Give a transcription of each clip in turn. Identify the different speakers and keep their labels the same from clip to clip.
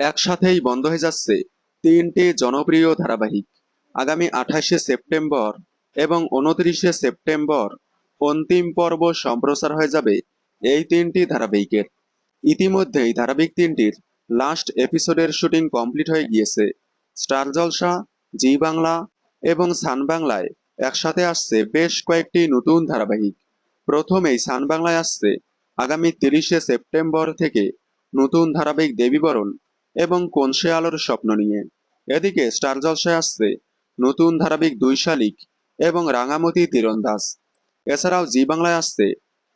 Speaker 1: একসাথেই বন্ধ হয়ে যাচ্ছে তিনটি জনপ্রিয় ধারাবাহিক। আগামী আঠাশে সেপ্টেম্বর এবং উনত্রিশে সেপ্টেম্বর অন্তিম পর্ব সম্প্রচার হয়ে যাবে এই তিনটি ধারাবাহিকের। ইতিমধ্যেই ধারাবাহিক তিনটির লাস্ট এপিসোডের শুটিং কমপ্লিট হয়ে গিয়েছে। স্টার জলসা, জি বাংলা এবং সান বাংলায় একসাথে আসছে বেশ কয়েকটি নতুন ধারাবাহিক। প্রথমেই সান বাংলায় আসছে আগামী তিরিশে সেপ্টেম্বর থেকে নতুন ধারাবাহিক দেবীবরণ এবং কোনসে আলোর স্বপ্ন নিয়ে। এদিকে স্টার জলসায় আসছে নতুন ধারাবাহিক দুই শালিক এবং রাঙামতি তীরন্দাজ এছাড়াও জি বাংলায় আসছে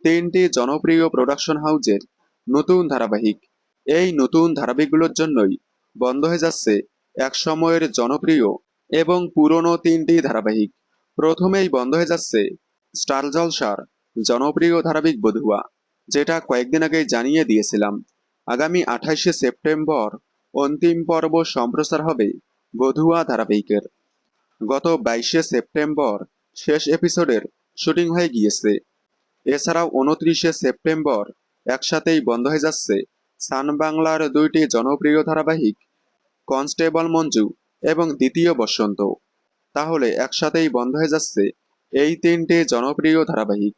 Speaker 1: তিনটি জনপ্রিয় প্রোডাকশন হাউজের নতুন ধারাবাহিক। এই নতুন ধারাবাহিকগুলোর জন্যই বন্ধ হয়ে যাচ্ছে এক সময়ের জনপ্রিয় এবং পুরনো তিনটি ধারাবাহিক। প্রথমেই বন্ধ হয়ে যাচ্ছে স্টার জলসার জনপ্রিয় ধারাবাহিক বধুয়া, যেটা কয়েকদিন আগেই জানিয়ে দিয়েছিলাম। আগামী আঠাইশে সেপ্টেম্বর অন্তিম পর্ব সম্প্রচার হবে বধুয়া ধারাবাহিকের। গত বাইশে সেপ্টেম্বর শেষ এপিসোডের শুটিং হয়ে গিয়েছে। এছাড়াও উনত্রিশে সেপ্টেম্বর একসাথেই বন্ধ হয়ে যাচ্ছে সান বাংলার দুইটি জনপ্রিয় ধারাবাহিক কনস্টেবল মঞ্জু এবং দ্বিতীয় বসন্ত। তাহলে একসাথেই বন্ধ হয়ে যাচ্ছে এই তিনটি জনপ্রিয় ধারাবাহিক।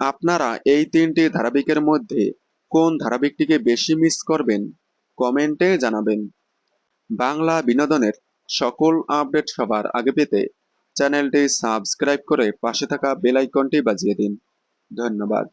Speaker 1: আপনারা এই তিনটি ধারাবাহিকের মধ্যে কোন ধারাবাহিকটিকে বেশি মিস করবেন? কমেন্টে জানাবেন। বাংলা বিনোদনের সকল আপডেট সবার আগে পেতে চ্যানেলটি সাবস্ক্রাইব করে পাশে থাকা বেলাইকনটি বাজিয়ে দিন। ধন্যবাদ।